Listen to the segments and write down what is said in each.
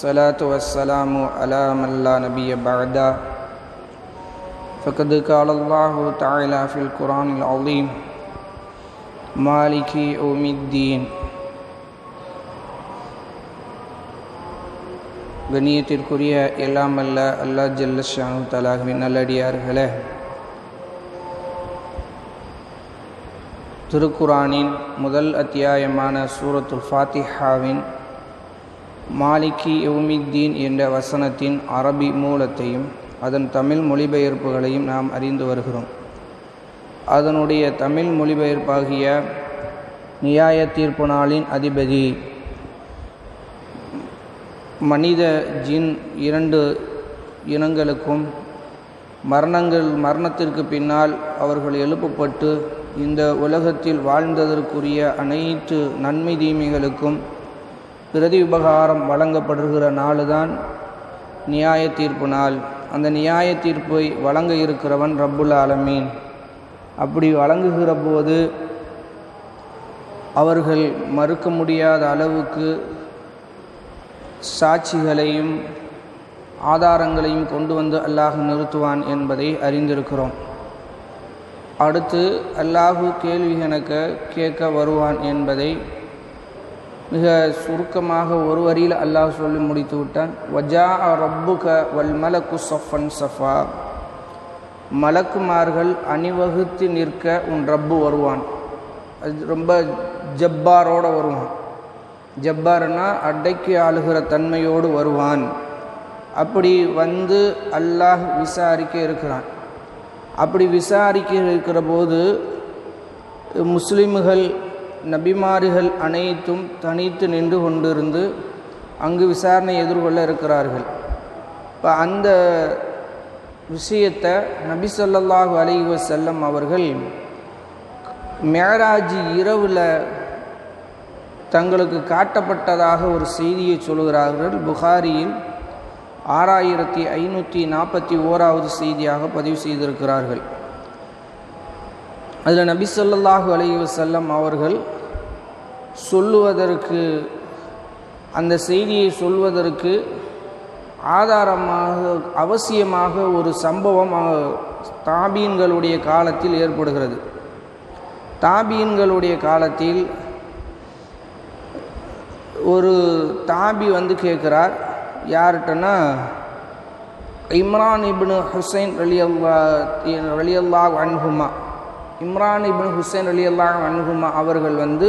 والصلاة والسلام على من لا نبي بعده فقد قال الله تعالى في القرآن العظيم مالك يوم الدين கண்ணியத்திற்குரிய எல்லாம் அல்ல அல்லா ஜல்லஷானு தலாகவின் நல்லடியார்களே திருக்குரானின் முதல் அத்தியாயமான சூரத்துல் ஃபாத்திஹாவின் மாலிகி யௌமித்தீன் என்ற வசனத்தின் அரபி மூலத்தையும் அதன் தமிழ் மொழிபெயர்ப்புகளையும் நாம் அறிந்து வருகிறோம். அதனுடைய தமிழ் மொழிபெயர்ப்பாகிய நியாய தீர்ப்பு நாளின் அதிபதி மனித ஜின் இரண்டு இனங்களுக்கும் மரணங்கள் மரணத்திற்கு பின்னால் அவர்கள் எழுப்பப்பட்டு இந்த உலகத்தில் வாழ்ந்ததற்குரிய அனைத்து நன்மை தீமைகளுக்கும் பிரதி உபகாரம் வழங்கப்படுகிற நாளுதான் நியாய தீர்ப்பு நாள். அந்த நியாய தீர்ப்பை வழங்க இருக்கிறவன் ரப்புல் ஆலமீன். அப்படி வழங்குகிற போது அவர்கள் மறுக்க முடியாத அளவுக்கு சாட்சிகளையும் ஆதாரங்களையும் கொண்டு வந்து அல்லாஹ் நிறுத்துவான் என்பதை அறிந்திருக்கிறோம். அடுத்து அல்லாஹு கேள்வி கணக்க கேட்க வருவான் என்பதை மிக சுருக்கமாக ஒரு வரியில் அல்லாஹ் சொல்லி முடித்து விட்டான். வஜா ரப்புக வல் மலக்கு சஃபன் சஃபா. மலக்குமார்கள் அணிவகுத்து நிற்க உன் ரப்பு வருவான். அது ரொம்ப ஜப்பாரோடு வருவான். ஜப்பார்னா அடைக்கி ஆளுகிற தன்மையோடு வருவான். அப்படி வந்து அல்லாஹ் விசாரிக்க இருக்கிறான். அப்படி விசாரிக்க இருக்கிற போது முஸ்லீம்கள் நபிமார்கள் அனைத்தும் தனித்து நின்று கொண்டிருந்து அங்கு விசாரணை எதிர்கொள்ள இருக்கிறார்கள். இப்போ அந்த விஷயத்தை நபி சொல்லாஹு அலி வசல்லம் அவர்கள் மேராஜி இரவில் தங்களுக்கு காட்டப்பட்டதாக ஒரு செய்தியை சொல்கிறார்கள். புகாரியில் ஆறாயிரத்தி ஐநூற்றி நாற்பத்தி ஓராவது செய்தியாக பதிவு செய்திருக்கிறார்கள். அதில் நபி சொல்லாஹு அலி வசல்லம் அவர்கள் சொல்லுவதற்கு அந்த செய்தியை சொல்வதற்கு ஆதாரமாக அவசியமாக ஒரு சம்பவம் தாபீன்களுடைய காலத்தில் ஏற்படுகிறது. தாபீன்களுடைய காலத்தில் ஒரு தாபி வந்து கேட்குறார் யார்கிட்டனா Imran ibn Hussain ரலியல்லா ரலியல்லா அன்ஹுமா. Imran ibn Hussain அல்லாஹ் அன்ஹுமா அவர்கள் வந்து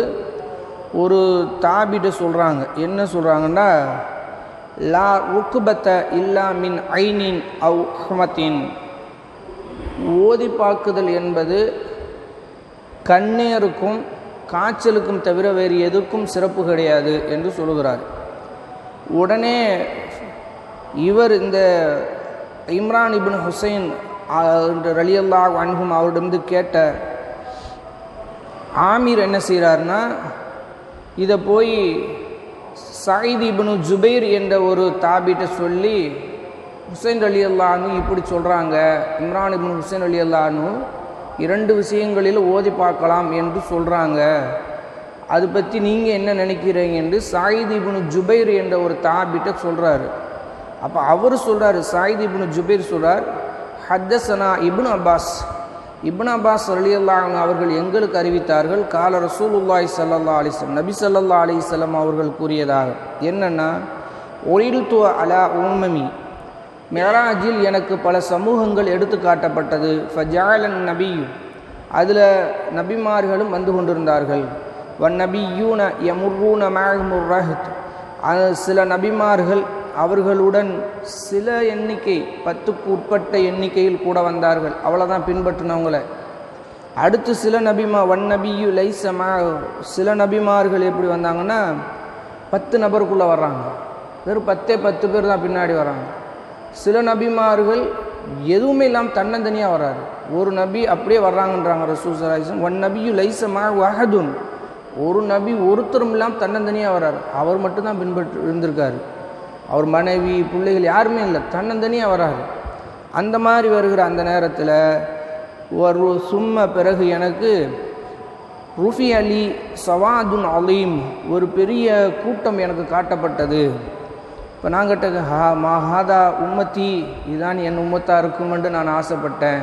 ஒரு தாபிட்ட சொல்கிறாங்க என்ன சொல்கிறாங்கன்னா லா ருக்குபத்த இல்லா மின் ஐனின் அவ் ஹமத்தின் ஓதி பார்க்குதல் என்பது கண்ணேருக்கும் காய்ச்சலுக்கும் தவிர வேறு எதுக்கும் சிறப்பு கிடையாது என்று சொல்லுகிறார். உடனே இவர் இந்த இம்ரான் இபின் ஹுசைன் ரலியல்லா அன்பும் அவரிடமிருந்து கேட்ட ஆமீர் என்ன செய்கிறார்னா இதை போய் சாயித் ஜுபைர் என்ற ஒரு தாபிட்ட சொல்லி ஹுசைன் அலி அல்லானு இப்படி சொல்கிறாங்க இம்ரான் இப்னு ஹுசைன் அலி அல்லானு இரண்டு விஷயங்களில் ஓதி பார்க்கலாம் என்று சொல்கிறாங்க அது பற்றி நீங்கள் என்ன நினைக்கிறீங்க என்று சாயித் ஜுபைர் என்ற ஒரு தாபிட்ட சொல்கிறாரு அப்போ அவர் சொல்கிறார் சாயித் ஜுபைர் சொல்கிறார் ஹத்தசனா இப்னு அப்பாஸ். இப்னு அப்பாஸ் அலியல்லாஹ் அவர்கள் எங்களுக்கு அறிவித்தார்கள் கால ரசூலுல்லாய் சல்லா அலிஸ்லம் நபி சல்லா அலிஸ்லம் அவர்கள் கூறியதாக. என்னென்னா ஒயில்துவ அலா உம்மமி மெராஜில் எனக்கு பல சமூகங்கள் எடுத்து காட்டப்பட்டது. ஃபஜாலன் நபி அதில் நபிமார்களும் வந்து கொண்டிருந்தார்கள். வன் நபியூன யமுர்ரூன மேமுர்ரஹத் சில நபிமார்கள் அவர்களுடன் சில எண்ணிக்கை பத்துக்கு உட்பட்ட எண்ணிக்கையில் கூட வந்தார்கள். அவ்வளோதான் பின்பற்றினவங்கள. அடுத்து சில நபிமா வன் நபியு லைசமா சில நபிமார்கள் எப்படி வந்தாங்கன்னா பத்து நபருக்குள்ளே வர்றாங்க. வெறும் பத்தே பத்து பேர் தான் பின்னாடி வராங்க சில நபிமார்கள் எதுவுமே இல்லாமல் தன்னந்தனியாக வராது ஒரு நபி அப்படியே வர்றாங்கன்றாங்க ரசூசராஜன் ஒன் நபியு லைசமா வஹதுன். ஒரு நபி ஒருத்தரும் இல்லாமல் தன்னந்தனியாக வராரு அவர் மட்டும்தான் பின்பற்று இருந்திருக்காரு. அவர் மனைவி பிள்ளைகள் யாருமே இல்லை. தன்னந்தனியாக வராது அந்த மாதிரி வருகிற அந்த நேரத்தில் ஒரு சும்ம பிறகு எனக்கு ருஃபி அலி சவாதுன் அலீம் ஒரு பெரிய கூட்டம் எனக்கு காட்டப்பட்டது. இப்போ நான் கேட்ட ஹா மா ஹாதா உம்மத்தி? இதுதான் என் உம்மத்தாக இருக்குமென்று நான் ஆசைப்பட்டேன்.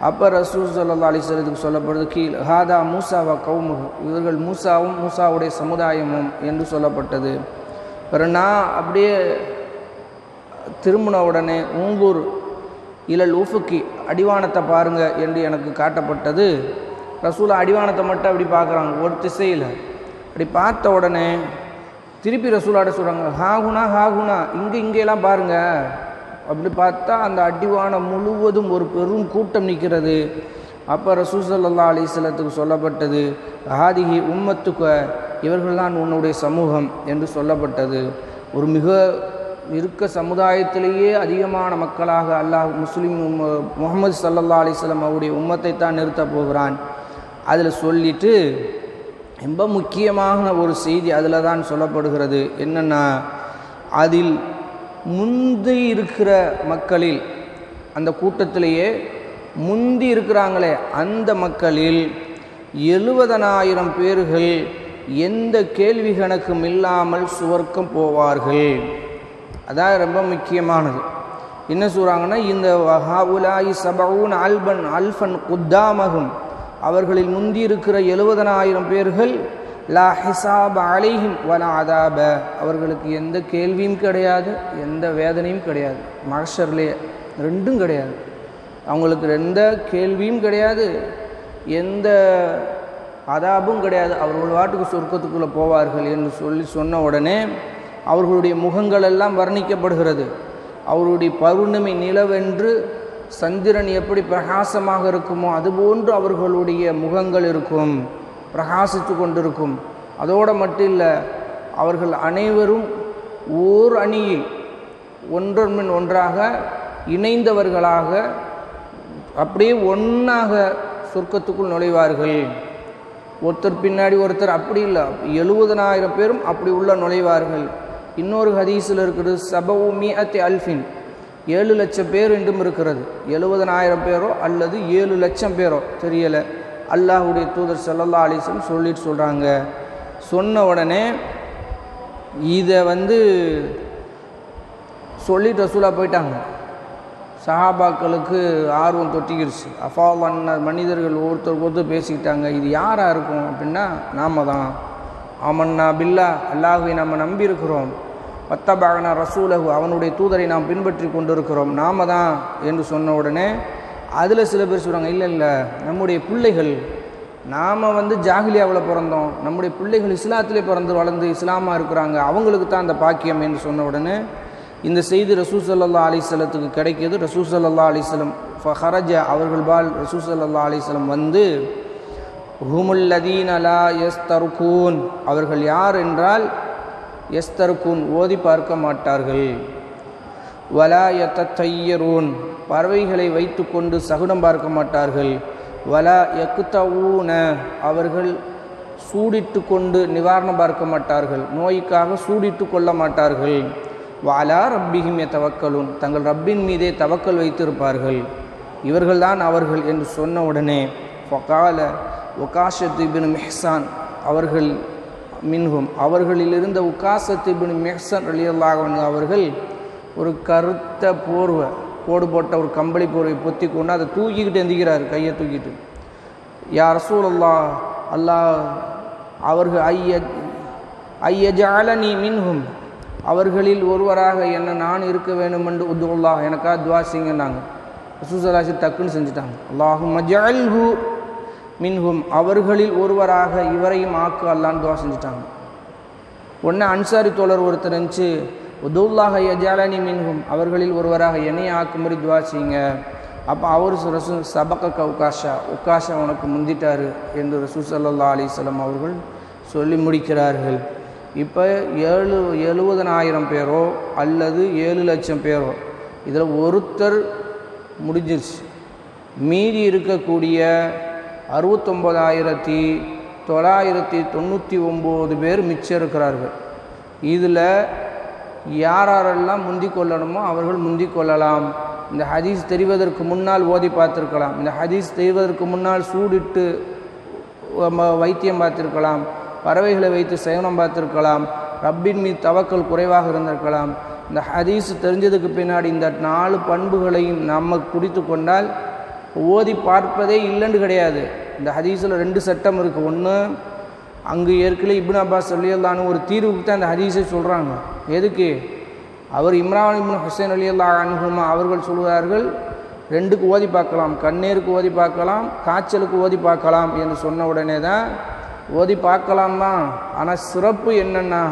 அப்போ ரசூல் சொல்லா அலிஸ்வரத்துக்கு சொல்லப்படுது கீழ் ஹாதா மூசாவா கவுமுகு இவர்கள் மூசாவும் மூசாவுடைய சமுதாயமும் என்று சொல்லப்பட்டது. அப்புறம் நான் அப்படியே திரும்பின உடனே ஊங்கூர் இளல் ஊஃபுக்கி அடிவானத்தை பாருங்க என்று எனக்கு காட்டப்பட்டது. ரசூலா அடிவானத்தை மட்டும் அப்படி பார்க்குறாங்க ஒரு திசையில். அப்படி பார்த்த உடனே திருப்பி ரசூலாட சொல்கிறாங்க ஹாகுனா ஹாகுனா இங்கே இங்கேலாம் பாருங்க. அப்படி பார்த்தா அந்த அடிவானம் முழுவதும் ஒரு பெரும் கூட்டம் நிற்கிறது. அப்போ ரசூசல்லா அலிஸ்லத்துக்கு சொல்லப்பட்டது ஹாதிகி உம்மத்துக்கு இவர்கள்தான் உன்னுடைய சமூகம் என்று சொல்லப்பட்டது. ஒரு மிக இருக்க சமுதாயத்திலேயே அதிகமான மக்களாக அல்லாஹ் முஸ்லீம் முகமது சல்லல்லா அலிஸ்லாம் அவருடைய உம்மத்தை தான் நிறுத்தப் போகிறான். அதில் சொல்லிட்டு ரொம்ப முக்கியமான ஒரு செய்தி அதில் தான் சொல்லப்படுகிறது. என்னென்னா அதில் முந்தி இருக்கிற மக்களில் அந்த கூட்டத்திலேயே முந்தி இருக்கிறாங்களே அந்த மக்களில் எழுபதனாயிரம் பேர்கள் எந்த கேள்வி கணக்கும் இல்லாமல் சுவர்க்கம் போவார்கள். அதான் ரொம்ப முக்கியமானது. என்ன சொல்கிறாங்கன்னா இந்த ஹாவுலாய் சபவுன் அல்பன் அல்ஃபன் குத்தாமகும் அவர்களில் முந்தி இருக்கிற எழுபதனாயிரம் பேர்கள் லா ஹிசாப் அலைஹிம் வல அதாப. அவர்களுக்கு எந்த கேள்வியும் கிடையாது எந்த வேதனையும் கிடையாது. மகஷர்லேயே ரெண்டும் கிடையாது. அவங்களுக்கு எந்த கேள்வியும் கிடையாது. எந்த அதாபும் கிடையாது. அவர்கள் வாட்டுக்கு சொர்க்கத்துக்குள்ளே போவார்கள் என்று சொல்லி சொன்ன உடனே அவர்களுடைய முகங்கள் எல்லாம் வர்ணிக்கப்படுகிறது. அவருடைய பௌர்ணமி நிலவென்று சந்திரன் எப்படி பிரகாசமாக இருக்குமோ அதுபோன்று அவர்களுடைய முகங்கள் இருக்கும் பிரகாசித்து கொண்டிருக்கும். அதோடு மட்டும் இல்லை அவர்கள் அனைவரும் ஓர் அணியில் ஒன்றன்மின் ஒன்றாக இணைந்தவர்களாக அப்படியே ஒன்றாக சொர்க்கத்துக்குள் நுழைவார்கள். ஒருத்தர் பின்னாடி ஒருத்தர் அப்படி இல்லை. எழுபதனாயிரம் பேரும் அப்படி உள்ள நுழைவார்கள். இன்னொரு ஹதீஸில் இருக்கிறது சபவு மியத்தி அல்ஃபின். ஏழு லட்சம் பேர் என்றும் இருக்கிறது. எழுபதனாயிரம் பேரோ அல்லது ஏழு லட்சம் பேரோ தெரியலை. அல்லாஹுடைய தூதர் சல்லல்லா அலிஸ்லம் சொல்லிட்டு சொல்கிறாங்க சொன்ன உடனே இதை வந்து சொல்லிட்டு ரசூலாக போயிட்டாங்க. சஹாபாக்களுக்கு ஆர்வம் தொட்டிக்கிடுச்சு அஃபாவான மனிதர்கள் ஒருத்தர் ஒருத்தர் பேசிக்கிட்டாங்க இது யாராக இருக்கும் அப்படின்னா நாம தான். ஆமன்னா பில்லா அல்லாஹுவை நம்ம நம்பி இருக்கிறோம் பத்தபாகனா ரசூலகு அவனுடைய தூதரை நாம் பின்பற்றி கொண்டிருக்கிறோம் நாம தான் என்று சொன்ன உடனே அதில் சில பேர் சொல்கிறாங்க இல்லை இல்லை நம்முடைய பிள்ளைகள் நாம் வந்து ஜாகிலியாவில் பிறந்தோம் நம்முடைய பிள்ளைகள் இஸ்லாத்திலே பிறந்து வளர்ந்து இஸ்லாமாக இருக்கிறாங்க அவங்களுக்கு தான் அந்த பாக்கியம் என்று சொன்ன உடனே இந்த செய்தி ரசூசல்லா அலிஸ்லத்துக்கு கிடைக்கிது. ரசூசல்லா அலிஸ்லம் ஃபஹரஜ அவர்கள் பால் ரசூசல்லா அலிஸ்லம் வந்து ஹுமுல்லதீன் அலா எஸ் தருக்கூன் அவர்கள் யார் என்றால் எஸ் தருக்கூன் ஓதி பார்க்க மாட்டார்கள். வலா யத்தையரூன் பறவைகளை வைத்துக்கொண்டு சகுனம் பார்க்க மாட்டார்கள். வலா எக்குத்தவூன அவர்கள் சூடிட்டு கொண்டு நிவாரணம் பார்க்க மாட்டார்கள். நோய்க்காக சூடிட்டு கொள்ள மாட்டார்கள். வாலா ரப்பிகிமே தவக்கலும் தங்கள் ரப்பின் மீதே தவக்கல் வைத்திருப்பார்கள். இவர்கள்தான் அவர்கள் என்று சொன்ன உடனே ஃபகால உகாஷத் இபின் மெஹ்சான் அவர்கள் மின்ஹும் அவர்களில் இருந்த உகாசத் மெஹ்சான் அலியல்லாக அவர்கள் ஒரு கருத்த போர்வை கோடு போட்ட ஒரு கம்பளி போர்வை பொத்தி கொண்டு அதை தூக்கிக்கிட்டு எந்திக்கிறார் கையை தூக்கிட்டு. யார் ரசூல் அல்லா அல்லாஹ் அவர்கள் ஐய ஐயஜாலனி மின்ஹும் அவர்களில் ஒருவராக என்ன நான் இருக்க வேண்டும் என்று எனக்கா எனக்காக துவா செய்யுங்கன்னாங்க. ரசூசலாசி டக்குன்னு செஞ்சுட்டாங்க. அல்லாஹும் மஜல்ஹு மின்ஹும். அவர்களில் ஒருவராக இவரையும் ஆக்கு அல்லான்னு துவா செஞ்சுட்டாங்க. ஒன்று அன்சாரி தோழர் ஒருத்தர் இருந்துச்சு உதுல்லாஹ யஜாலனி மின்ஹும். அவர்களில் ஒருவராக என்னையை ஆக்கும்படி துவா செய்யுங்க. அப்போ அவர் ரசூ சபக்க உக்காஷா உக்காஷா உனக்கு முந்திட்டார் என்று ரசூ சல்லா அலிஸ்லாம் அவர்கள் சொல்லி முடிக்கிறார்கள். இப்போ ஏழு எழுபதனாயிரம் பேரோ அல்லது ஏழு லட்சம் பேரோ இதில் ஒருத்தர் முடிஞ்சிருச்சு. மீதி இருக்கக்கூடிய அறுபத்தொம்பதாயிரத்தி தொள்ளாயிரத்தி தொண்ணூற்றி ஒம்பது பேர் மிச்சம் இருக்கிறார்கள். இதில் யாரெல்லாம் முந்தி கொள்ளணுமோ அவர்கள் முந்தி கொள்ளலாம் இந்த ஹதீஸ் தெரிவதற்கு முன்னால் ஓதி பார்த்துருக்கலாம். இந்த ஹதீஸ் தெரிவதற்கு முன்னால் சூடிட்டு வைத்தியம் பார்த்துருக்கலாம். பறவைகளை வைத்து சேவனம் பார்த்துருக்கலாம். ரப்பின் மீது தவக்கல் குறைவாக இருந்திருக்கலாம். இந்த ஹதீஸ் தெரிஞ்சதுக்கு பின்னாடி இந்த நாலு பண்புகளையும் நம்ம குடித்து கொண்டால் ஓதி பார்ப்பதே இல்லைன்னு கிடையாது. இந்த ஹதீஸில் ரெண்டு சட்டம் இருக்குது ஒன்று அங்கு ஏற்கனவே இப்னு அப்பாஸ் சொல்லியல்லான்னு ஒரு தீர்வுக்கு தான் இந்த ஹதீஸை சொல்கிறாங்க எதுக்கு? அவர் இம்ரான் இப்னு ஹுசைன் அலி அல்லா அனுகுமா அவர்கள் சொல்கிறார்கள் ரெண்டுக்கு ஓதி பார்க்கலாம். கண்ணீருக்கு ஓதி பார்க்கலாம் காய்ச்சலுக்கு ஓதி பார்க்கலாம் என்று சொன்ன உடனே தான் ஓதி பார்க்கலாம்? தான் ஆனால் சிறப்பு என்னென்னா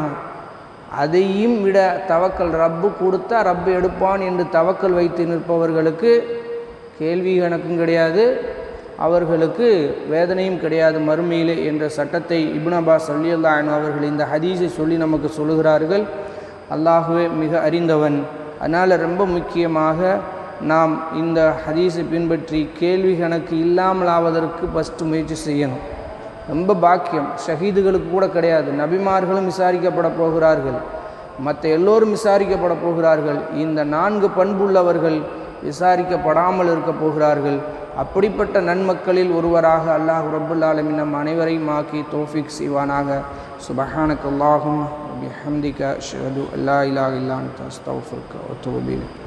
அதையும் விட தவக்கல் ரப்பு கொடுத்தா ரப்பு எடுப்பான் என்று தவக்கல் வைத்து நிற்பவர்களுக்கு கேள்வி கணக்கும் கிடையாது அவர்களுக்கு வேதனையும் கிடையாது மறுமையிலே என்ற சட்டத்தை இப்னபா அப்பாஸ் அவர்கள் இந்த ஹதீஸை சொல்லி நமக்கு சொல்லுகிறார்கள். அல்லாஹுவே மிக அறிந்தவன். அதனால் ரொம்ப முக்கியமாக நாம் இந்த ஹதீஸை பின்பற்றி கேள்வி கணக்கு இல்லாமலாவதற்கு ஃபஸ்ட்டு முயற்சி செய்யணும். ரொம்ப பாக்கியம். ஷஹீதுகளுக்கு கூட கிடையாது. நபிமார்களும் விசாரிக்கப்பட போகிறார்கள். மற்ற எல்லோரும் விசாரிக்கப்பட போகிறார்கள். இந்த நான்கு பண்புள்ளவர்கள் விசாரிக்கப்படாமல் இருக்க போகிறார்கள். அப்படிப்பட்ட நன்மக்களில் ஒருவராக அல்லாஹ் ரபுல் ஆலமின் நம் அனைவரையும் ஆக்கி தோஃபிக் செய்வானாக. சுபஹானக் அல்லாஹும் பிஹம்திக ஷது அல்லா இலா இல்லான் தஸ்தௌஃபுர்க